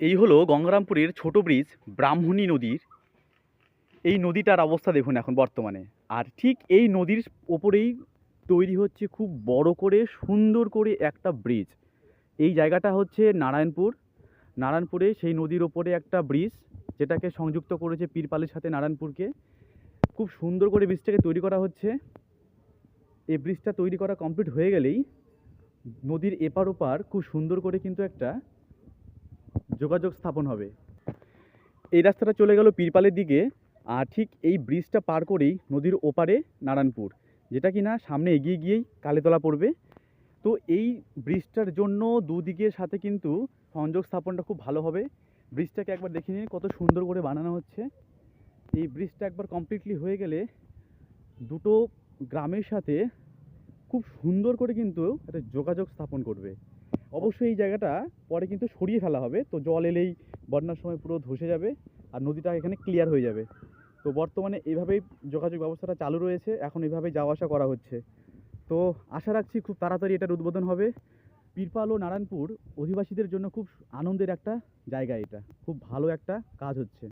এই হলো গঙ্গারামপুরের ছোট ব্রিজ ব্রাহ্মণী নদীর। এই নদীটার অবস্থা দেখুন এখন বর্তমানে। আর ঠিক এই নদীর ওপরেই তৈরি হচ্ছে খুব বড় করে, সুন্দর করে একটা ব্রিজ। এই জায়গাটা হচ্ছে নারায়ণপুর। নারায়ণপুরে সেই নদীর ওপরে একটা ব্রিজ, যেটাকে সংযুক্ত করেছে পীরপালের সাথে নারায়ণপুরকে। খুব সুন্দর করে ব্রিজটাকে তৈরি করা হচ্ছে। এই ব্রিজটা তৈরি করা কমপ্লিট হয়ে গেলেই নদীর এপার ওপার খুব সুন্দর করে কিন্তু একটা যোগাযোগ স্থাপন হবে। এই রাস্তাটা চলে গেল পীরপালের দিকে, আর ঠিক এই ব্রিজটা পার করেই নদীর ওপারে নারায়ণপুর, যেটা কি না সামনে এগিয়ে গিয়েই কালীতলা পড়বে। তো এই ব্রিজটার জন্য দুদিকের সাথে কিন্তু সংযোগ স্থাপনটা খুব ভালো হবে। ব্রিজটাকে একবার দেখে নিন কত সুন্দর করে বানানো হচ্ছে। এই ব্রিজটা একবার কমপ্লিটলি হয়ে গেলে দুটো গ্রামের সাথে খুব সুন্দর করে কিন্তু একটা যোগাযোগ স্থাপন করবে। অবশ্যই এই জায়গাটা পরে কিন্তু সরিয়ে ফেলা হবে। তো জল এলেই বন্যার সময় পুরো ধসে যাবে আর নদীটা এখানে ক্লিয়ার হয়ে যাবে। তো বর্তমানে এইভাবেই যোগাযোগ ব্যবস্থাটা চালু রয়েছে। এখন এইভাবেই যাওয়া আসা করা হচ্ছে। তো আশা রাখছি খুব তাড়াতাড়ি এটার উদ্বোধন হবে। পীরপাল ও নারায়ণপুর অধিবাসীদের জন্য খুব আনন্দের একটা জায়গা এটা। খুব ভালো একটা কাজ হচ্ছে।